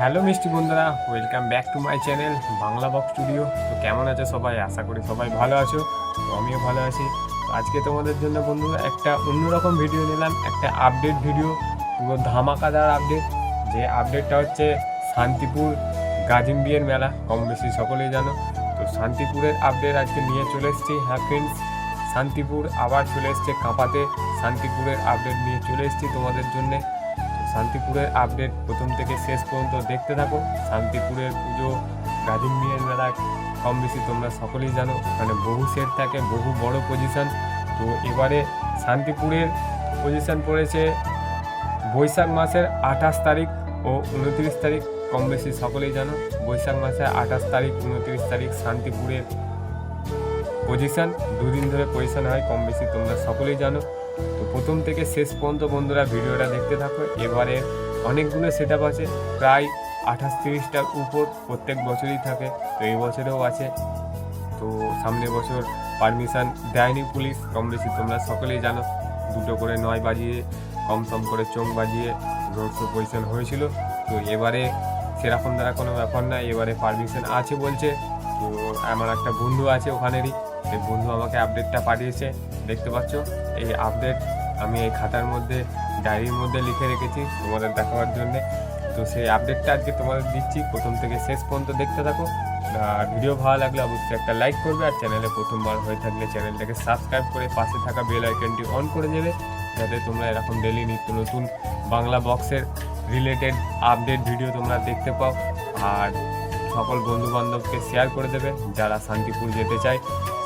Hello মিষ্টি বন্ধুরা welcome back to my channel Bangla box studio তো কেমন আছো সবাই? আশা করি সবাই ভালো আছো, তো আমিও ভালো আছি। তো আজকে তোমাদের জন্য বন্ধুরা একটা অন্যরকম ভিডিও নিলাম, একটা আপডেট ভিডিও পুরো ধামাকাদার আপডেট যে আপডেটটা হচ্ছে শান্তিপুর গাজিম বিয়ের মেলা, কম বেশি সকলেই জানো। তো শান্তিপুরের আপডেট আজকে নিয়ে চলে এসেছি। হ্যাঁ ফ্রেন্ডস শান্তিপুর আবার চলে এসছে কাঁপাতে। শান্তিপুরের আপডেট নিয়ে চলে এসেছি তোমাদের জন্যে। শান্তিপুরের আপডেট প্রথম থেকে শেষ পর্যন্ত দেখতে থাকো। শান্তিপুরের পুজো গাজিম বিয়ের মেলা, কম বেশি তোমরা সকলেই জানো। ওখানে বহু সেট থাকে, বহু বড় পজিশন তো এবারে শান্তিপুরের পজিশন পড়েছে বৈশাখ মাসের আঠাশ তারিখ ও উনত্রিশ তারিখ, কম বেশি সকলেই জানো। বৈশাখ মাসের আঠাশ তারিখ, উনত্রিশ তারিখ শান্তিপুরের পজিশন দুদিন ধরে পজিশন হয়, কম বেশি তোমরা সকলেই জানো। তো প্রথম থেকে শেষ পর্যন্ত বন্ধুরা ভিডিওটা দেখতে থাকো। এবারে অনেকগুলো সেট আছে, প্রায় আঠাশ তিরিশটার উপর প্রত্যেক বছরই থাকে, তো এই বছরেও আছে। তো সামনের বছর পারমিশন দেয়নি পুলিশ, কম বেশি তোমরা সকলেই জানো। দুটো করে নয় বাজিয়ে, কম সম করে চোখ বাজিয়ে রোড শো পজিশন হয়েছিল। তো এবারে সেরকম দ্বারা কোনো ব্যাপার না, এবারে পারমিশন আছে বলছে। তো আমার একটা বন্ধু আছে ওখানেরই। সেই বন্ধু আমাকে আপডেটটা পাঠিয়েছে, দেখতে পাচ্ছ? এই আপডেট আমি এই খাতার মধ্যে ডায়েরির মধ্যে লিখে রেখেছি তোমাদের দেখাবার জন্যে। তো সেই আপডেটটা আজকে তোমাদের দিচ্ছি। প্রথম থেকে শেষ পর্যন্ত দেখতে থাকো। আর ভিডিও ভালো লাগলে অবশ্যই একটা লাইক করবে আর চ্যানেলে প্রথমবার হয়ে থাকলে চ্যানেলটাকে সাবস্ক্রাইব করে পাশে থাকা বেল আইকনটি অন করে দেবে। যাতে তোমরা এরকম ডেলি নিত্য নতুন বাংলা বক্সের রিলেটেড আপডেট ভিডিও তোমরা দেখতে পাও। আর সকল বন্ধু বান্ধবকে শেয়ার করে দেবে। যারা শান্তিপুর যেতে চায়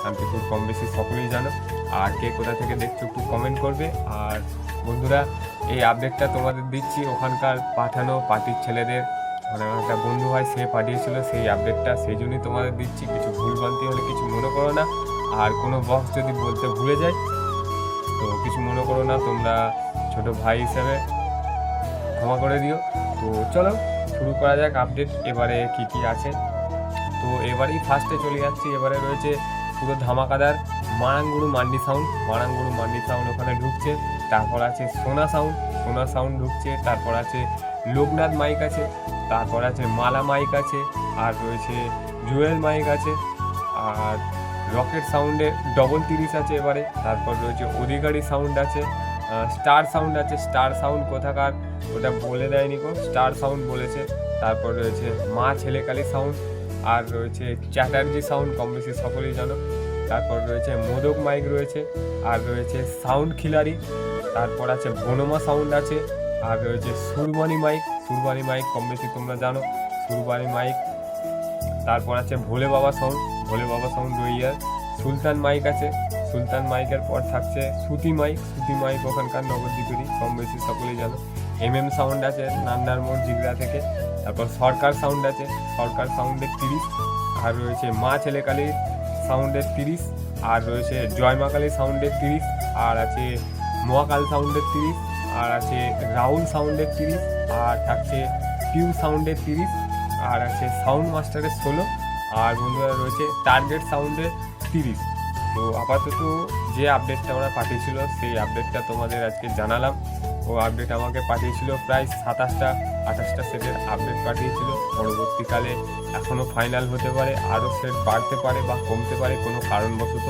শান্তিপুর কম বেশি সকলেই জানো। আর কে কোথা থেকে দেখছ একটু কমেন্ট করবে। আর বন্ধুরা, এই আপডেটটা তোমাদের দিচ্ছি। ওখানকার পাঠানো পার্টির ছেলেদের মানে আমার একটা বন্ধু হয়, সে পাঠিয়েছিল সেই আপডেটটা সেই জন্যই তোমাদের দিচ্ছি। কিছু ভুলভ্রান্তি হলে কিছু মনে করো না। আর কোনো বক্স যদি বলতে ভুলে যায়, তো কিছু মনে করো না। তোমরা ছোট ভাই হিসেবে ক্ষমা করে দিও। তো চলো, শুরু করা যাক আপডেট এবারে কি কি আছে? তো এবারেই ফার্স্টে চলে যাচ্ছি। এবারে রয়েছে পুরো ধামাকাদার মারাঙ্গুড়ু মান্ডি সাউন্ড মারাঙ্গুড়ু মান্ডি সাউন্ড ওখানে ঢুকছে, তারপর আছে সোনা সাউন্ড সোনা সাউন্ড ঢুকছে, তারপর আছে লোকনাথ মাইক আছে, তারপর আছে মালা মাইক আছে, আর রয়েছে জুয়েল মাইক আছে, আর রকেট সাউন্ডে ডবল তিরিশ আছে এবারে, তারপর রয়েছে অধিকারী সাউন্ড আছে স্টার সাউন্ড আছে স্টার সাউন্ড কোথাকার ওটা বলে দেয়নি কো স্টার সাউন্ড বলেছে, তারপর রয়েছে মা ছেলেকালী সাউন্ড আর রয়েছে চ্যাটার্জি সাউন্ড, কম বেশি সকলেই জানো। তারপর রয়েছে মোদক মাইক রয়েছে, আর রয়েছে সাউন্ড খিলারি তারপর আছে বনোমা সাউন্ড আছে, আর রয়েছে সুরবানি মাইক। সুরবানি মাইক কম বেশি তোমরা জানো সুরবানি মাইক। তারপর আছে ভোলে বাবা সাউন্ড, ভোলে বাবা সাউন্ড রইয়ার সুলতান মাইক আছে। সুলতান মাইকের পর থাকছে সুতি মাইক। সুতি মাইক ওখানকার নবদ্বীপেরই কম বেশি সকলেই জানো। এম এম সাউন্ড আছে, নান্দার মোড় জিগরা থেকে। তারপর সরকার সাউন্ড আছে, সরকার সাউন্ডের তিরিশ। আর রয়েছে মা ছেলেকালীর সাউন্ডের তিরিশ। আর রয়েছে জয় মা কালী সাউন্ডের তিরিশ। আর আছে মহাকাল সাউন্ডের তিরিশ। আর আছে রাহুল সাউন্ডের তিরিশ। আর থাকছে পিউ সাউন্ডের তিরিশ। আর আছে সাউন্ড মাস্টারের ষোলো। আর বন্ধুরা রয়েছে টার্গেট সাউন্ডের তিরিশ। তো আপাতত যে আপডেটটা আমরা পাঠিয়েছিল, সেই আপডেটটা তোমাদের আজকে জানালাম। ও আপডেট আমাকে পাঠিয়েছিল প্রায় সাতাশটা, আঠাশটা সেটের আপডেট পাঠিয়েছিল। পরবর্তীকালে এখনও ফাইনাল হতে পারে, আরও সেট বাড়তে পারে বা কমতে পারে কোনো কারণবশত।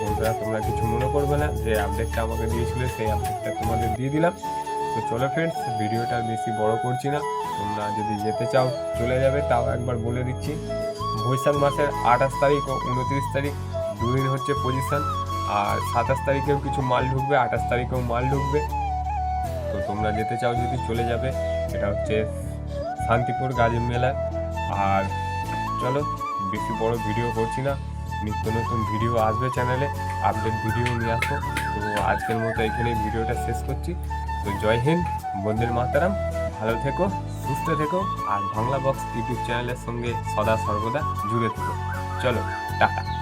বন্ধুরা, তোমরা কিছু মনে করবে না, যে আপডেটটা আমাকে দিয়েছিল, সেই আপডেটটা তোমাদের দিয়ে দিলাম। তো চলো ফ্রেন্ডস ভিডিওটা বেশি বড় করছি না। তোমরা যদি যেতে চাও, চলে যাবে, তাও একবার বলে দিচ্ছি। বৈশাখ মাসের আঠাশ তারিখ ও উনত্রিশ তারিখ দুদিন হচ্ছে পজিশন আর সাতাশ তারিখেও কিছু মাল ঢুকবে, আঠাশ তারিখেও মাল ঢুকবে। তো তোমরা যেতে চাও যদি চলে যাবে, এটা হচ্ছে শান্তিপুর গাজী মেলা। আর চলো, বেশি বড় ভিডিও করছি না। নিত্য নতুন ভিডিও আসবে চ্যানেলে আপডেট ভিডিও নিয়ে আসব। তো আজকের মতো এখানেই ভিডিওটা শেষ করছি। তো জয় হিন্দ, বন্দের মাতারাম। ভালো থেকো, সুস্থ থেকো, আর বাংলা বক্স ইউটিউব চ্যানেলের সঙ্গে সদা সর্বদা জুড়ে থেকো। চলো, টাটা।